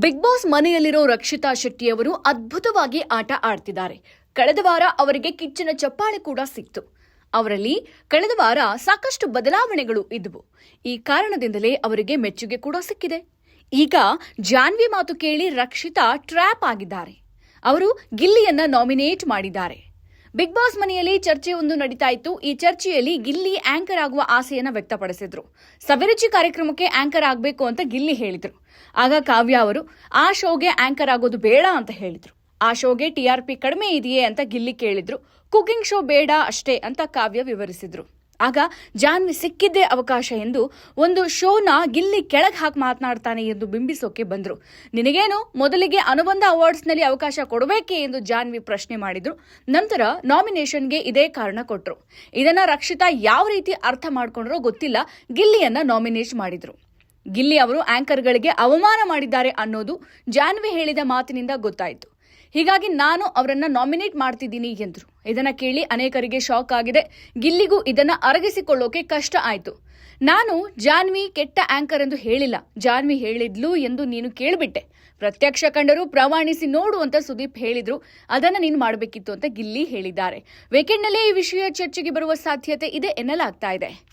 Big boss ಮನೆಯಲ್ಲಿರೋ ರಕ್ಷಿತಾ ಶೆಟ್ಟಿಯವರು ಅದ್ಭುತವಾಗಿ ಆಟ ಆಡ್ತಿದ್ದಾರೆ. ಕಳೆದ ವಾರ ಅವರಿಗೆ ಕಿಚ್ಚಿನ ಚಪ್ಪಾಳೆ ಕೂಡ ಸಿಕ್ತು. ಅವರಲ್ಲಿ ಕಳೆದ ವಾರ ಸಾಕಷ್ಟು ಬದಲಾವಣೆಗಳು ಇದ್ವು. ಈ ಕಾರಣದಿಂದಲೇ ಅವರಿಗೆ ಮೆಚ್ಚುಗೆ ಕೂಡ ಸಿಕ್ಕಿದೆ. ಈಗ ಜಾನ್ವಿ ಮಾತು ಕೇಳಿ ರಕ್ಷಿತಾ ಟ್ರ್ಯಾಪ್ ಆಗಿದ್ದಾರೆ. ಅವರು ಗಿಲ್ಲಿಯನ್ನ ನಾಮಿನೇಟ್ ಮಾಡಿದ್ದಾರೆ. ಬಿಗ್ ಬಾಸ್ ಮನೆಯಲ್ಲಿ ಚರ್ಚೆ ಒಂದು ನಡೀತಾ ಇತ್ತು ಈ ಚರ್ಚೆಯಲ್ಲಿ ಗಿಲ್ಲಿ ಆಂಕರ್ ಆಗುವ ಆಸೆಯನ್ನು ವ್ಯಕ್ತಪಡಿಸಿದ್ರು. ಸವಿರುಚಿ ಕಾರ್ಯಕ್ರಮಕ್ಕೆ ಆಂಕರ್ ಆಗಬೇಕು ಅಂತ ಗಿಲ್ಲಿ ಹೇಳಿದ್ರು. ಆಗ ಕಾವ್ಯ ಅವರು, ಆ ಶೋಗೆ ಆಂಕರ್ ಆಗೋದು ಬೇಡ ಅಂತ ಹೇಳಿದ್ರು. ಆ ಶೋಗೆ ಟಿಆರ್ಪಿ ಕಡಿಮೆ ಇದೆಯೇ? ಅಂತ ಗಿಲ್ಲಿ ಕೇಳಿದ್ರು. ಕುಕಿಂಗ್ ಶೋ ಬೇಡ ಅಷ್ಟೇ, ಅಂತ ಕಾವ್ಯ ವಿವರಿಸಿದ್ರು. ಆಗ ಜಾನ್ವಿ ಸಿಕ್ಕಿದ್ದೇ ಅವಕಾಶ ಎಂದು ಒಂದು ಶೋನ ಗಿಲ್ಲಿ ಕೆಳಗೆ ಹಾಕಿ ಮಾತನಾಡ್ತಾನೆ ಎಂದು ಬಿಂಬಿಸೋಕೆ ಬಂದರು. ನಿನಗೇನು? ಮೊದಲಿಗೆ ಅನುಬಂಧ ಅವಾರ್ಡ್ಸ್ನಲ್ಲಿ ಅವಕಾಶ ಕೊಡಬೇಕೆ ಎಂದು ಜಾನ್ವಿ ಪ್ರಶ್ನೆ ಮಾಡಿದ್ರು. ನಂತರ ನಾಮಿನೇಷನ್ಗೆ ಇದೇ ಕಾರಣ ಕೊಟ್ಟರು ಇದನ್ನ ರಕ್ಷಿತಾ ಯಾವ ರೀತಿ ಅರ್ಥ ಮಾಡ್ಕೊಂಡ್ರೋ ಗೊತ್ತಿಲ್ಲ. ಗಿಲ್ಲಿಯನ್ನ ನಾಮಿನೇಟ್ ಮಾಡಿದ್ರು. ಗಿಲ್ಲಿ ಅವರು ಆಂಕರ್ಗಳಿಗೆ ಅವಮಾನ ಮಾಡಿದ್ದಾರೆ ಅನ್ನೋದು ಜಾನ್ವಿ ಹೇಳಿದ ಮಾತಿನಿಂದ ಗೊತ್ತಾಯಿತು. ಹೀಗಾಗಿ ನಾನು ಅವರನ್ನ ನಾಮಿನೇಟ್ ಮಾಡ್ತಿದ್ದೀನಿ ಎಂದರು. ಇದನ್ನ ಕೇಳಿ ಅನೇಕರಿಗೆ ಶಾಕ್ ಆಗಿದೆ. ಗಿಲ್ಲಿಗೂ ಇದನ್ನ ಅರಗಿಸಿಕೊಳ್ಳೋಕೆ ಕಷ್ಟ ಆಯಿತು. ನಾನು ಜಾನ್ವಿ ಕೆಟ್ಟ ಆಂಕರ್ ಎಂದು ಹೇಳಿಲ್ಲ. ಜಾನ್ವಿ ಹೇಳಿದ್ಲು ಎಂದು ನೀನು ಕೇಳಿಬಿಟ್ಟೆ. ಪ್ರತ್ಯಕ್ಷ ಕಂಡರೂ ಪ್ರಮಾಣಿಸಿ ನೋಡು ಅಂತ ಸುದೀಪ್ ಹೇಳಿದ್ರು. ಅದನ್ನ ನೀನು ಮಾಡಬೇಕಿತ್ತು ಅಂತ ಗಿಲ್ಲಿ ಹೇಳಿದ್ದಾರೆ. ವೀಕೆಂಡ್ನಲ್ಲೇ ಈ ವಿಷಯ ಚರ್ಚೆಗೆ ಬರುವ ಸಾಧ್ಯತೆ ಇದೆ ಎನ್ನಲಾಗ್ತಾ ಇದೆ.